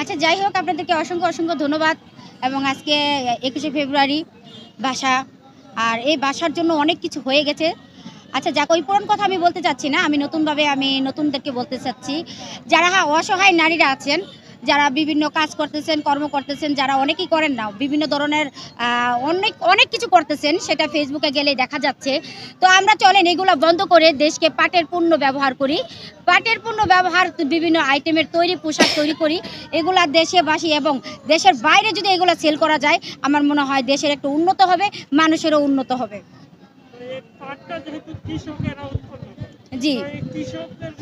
আচ্ছা যাই হোক, আপনাদেরকে অসংখ্য অসংখ্য ধন্যবাদ এবং আজকে একুশে ফেব্রুয়ারি, বাসা, আর এই বাসার জন্য অনেক কিছু হয়ে গেছে। আচ্ছা যাক, ওই পুরন কথা আমি বলতে চাচ্ছি না, আমি নতুনভাবে আমি নতুনদেরকে বলতে চাচ্ছি। যারা হ্যাঁ অসহায় নারীরা আছেন যারা বিভিন্ন কাজ করতেছেন কর্ম করতেছেন যারা অনেকেই করেন না বিভিন্ন ধরনের অনেক অনেক কিছু করতেছেন সেটা ফেসবুকে গেলে দেখা যাচ্ছে। তো আমরা চলেন এগুলো বন্ধ করে দেশকে পাটের পণ্য ব্যবহার করি। পাটের পণ্য ব্যবহার বিভিন্ন আইটেমের তৈরি পোশাক তৈরি করি। এগুলা দেশে বাসি এবং দেশের বাইরে যদি এগুলো সেল করা যায় আমার মনে হয় দেশের একটু উন্নত হবে মানুষেরও উন্নত হবে। জি। কৃষকদের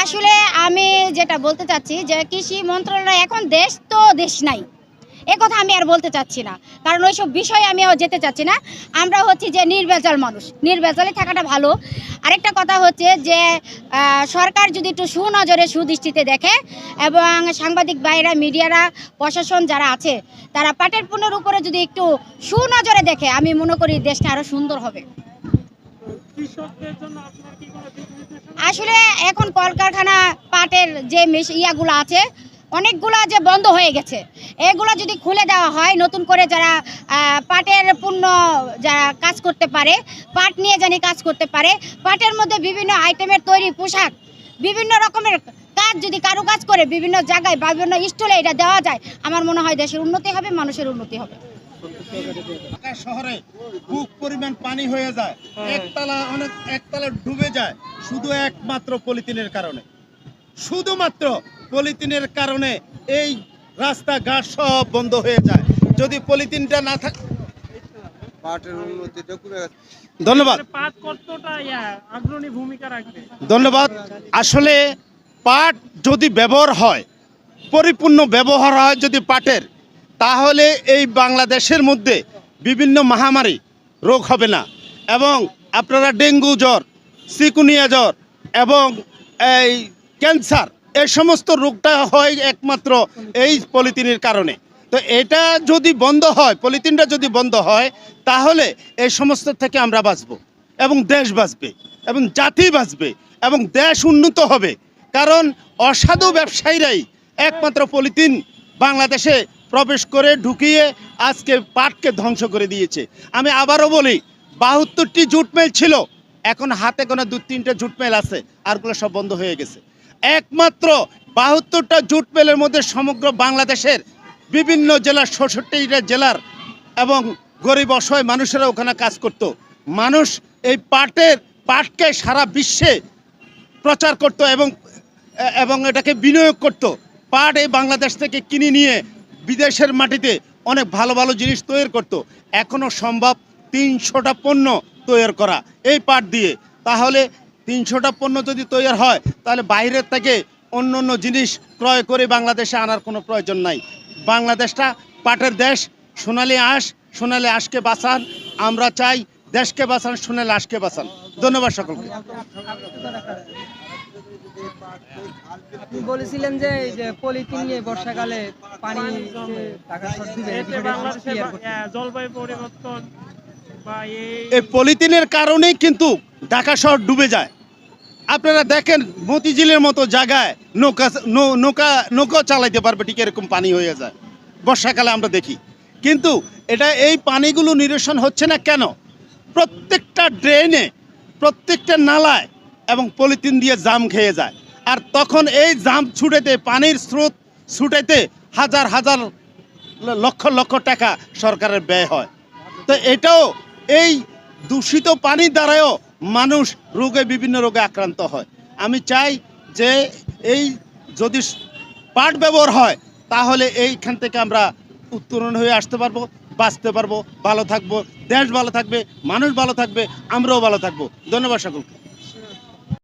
আসলে আমি যেটা বলতে চাচ্ছি যে কৃষি মন্ত্রণালয় এখন দেশ তো দেশ নাই। এ কথা আমি আর বলতে চাচ্ছি না। কারণ ওইসব বিষয়ে আমিও যেতে চাচ্ছি না। আমরা হচ্ছি যে নির্বেজাল মানুষ। নির্বেজালে থাকাটা ভালো। আরেকটা কথা হচ্ছে যে সরকার যদি একটু সুনজরে, সুদৃষ্টিতে দেখে এবং সাংবাদিক ভাইরা, মিডিয়ারা, প্রশাসন যারা আছে, তারা পাটের পণ্যের উপরে যদি একটু সুনজরে দেখে, আমি মনে করি দেশটা আরও সুন্দর হবে তো কৃষকদের জন্য আপনার কি কোনো দিক নির্দেশনা আসলে এখন কলকারখানা পাটের যে ইয়াগুলো আছে, অনেকগুলো যে বন্ধ হয়ে গেছে। এগুলো যদি খুলে দেওয়া হয়, নতুন করে যারা পাটের পণ্য যারা কাজ করতে পারে, পাট নিয়ে জানি কাজ করতে পারে, পাটের মধ্যে বিভিন্ন আইটেমের তৈরি পোশাক, বিভিন্ন রকমের কাজ যদি কারও কাজ করে বিভিন্ন জায়গায় বিভিন্ন স্টলে এটা দেওয়া যায়, আমার মনে হয় দেশের উন্নতি হবে, মানুষের উন্নতি হবে। ঢাকা শহরে বুক পরিমাণ পানি হয়ে যায়। একতলা অনেক একতলা ডুবে যায় শুধু একমাত্র পলিথিনের কারণে। শুধুমাত্র পলিথিনের কারণে এই রাস্তাঘাট সব বন্ধ হয়ে যায়। যদি পলিথিনটা না থাকে ধন্যবাদ। মানে পাট কতটা ইয়া, অগ্রণী ভূমিকা রাখবে? ধন্যবাদ। আসলে পাট যদি ব্যবহার হয় পরিপূর্ণ ব্যবহার হয় যদি পাটের তাহলে এই বাংলাদেশের মধ্যে বিভিন্ন মহামারী রোগ হবে না। এবং আপনারা ডেঙ্গু জ্বর সিকুনিয়া জ্বর এবং এই ক্যান্সার এই সমস্ত রোগটা হয় একমাত্র এই পলিথিনের কারণে। তো এটা যদি বন্ধ হয়, পলিথিনটা যদি বন্ধ হয়, তাহলে এই সমস্ত থেকে আমরা বাঁচব এবং দেশ বাঁচবে এবং জাতি বাঁচবে এবং দেশ উন্নত হবে। কারণ অসাধু ব্যবসায়ীরাই একমাত্র পলিথিন বাংলাদেশে প্রবেশ করে ঢুকিয়ে আজকে পাটকে ধ্বংস করে দিয়েছে। আমি আবারও বলি, বাহাত্তরটি জুট মেল ছিল, এখন হাতে কোনো দু তিনটে জুট মেল আছে, আরগুলো সব বন্ধ হয়ে গেছে। একমাত্র বাহাত্তরটা জুটমেলের মধ্যে সমগ্র বাংলাদেশের বিভিন্ন জেলার ষষট্টিটা জেলার এবং গরিব অসহায় মানুষেরা ওখানে কাজ করত। মানুষ এই পাটের, পাটকে সারা বিশ্বে প্রচার করত এবং এবং এটাকে বিনিয়োগ করত। পাট এই বাংলাদেশ থেকে কিনে নিয়ে বিদেশের মাটিতে অনেক ভালো ভালো জিনিস তৈরি করত। এখনও সম্ভব তিনশোটা পণ্য তৈরি করা এই পাট দিয়ে। তাহলে তিনশোটা পণ্য যদি তৈরি হয়, তাহলে বাইরের থেকে অন্য অন্য জিনিস ক্রয় করে বাংলাদেশে আনার কোনো প্রয়োজন নাই। বাংলাদেশটা পাটের দেশ, সোনালি আঁশ, সোনালি আঁশকে বাঁচান। আমরা চাই দেশকে বাঁচান, সোনালি আঁশকে বাঁচান। ধন্যবাদ সকলকে। আপনি বলেছিলেন যে এই যে পলিথিন নিয়ে বর্ষাকালে পানি যে ঢাকা শহর এতে বাংলাদেশে clear করতে। ইয়া, জলবায়ু পরিবর্তন বা এই পলিথিনের কারণেই কিন্তু ঢাকা শহর ডুবে যায়। আপনারা দেখেন মতিঝিলের মতো জায়গায় নৌকা নৌ- নৌকা নৌকা চালাইতে পারবে ঠিক এরকম পানি হয়ে যায়। বর্ষাকালে আমরা দেখি। কিন্তু এটা এই পানিগুলো নিরসন হচ্ছে না কেন? প্রত্যেকটা ড্রেনে প্রত্যেকটা নালায় এবং পলিথিন দিয়ে জাম খেয়ে যায়। আর তখন এই জাম ছুটেতে, পানির স্রোত ছুটেতে হাজার হাজার লক্ষ লক্ষ টাকা সরকারের ব্যয় হয়। তো এটাও এই দূষিত পানির দ্বারাও মানুষ রোগে, বিভিন্ন রোগে আক্রান্ত হয়। আমি চাই যে এই যদি পাট ব্যবহার হয়, তাহলে এইখান থেকে আমরা উত্তরণ হয়ে আসতে পারব, বাঁচতে পারব, ভালো থাকব, দেশ ভালো থাকবে, মানুষ ভালো থাকবে, আমরাও ভালো থাকব। ধন্যবাদ সকলকে।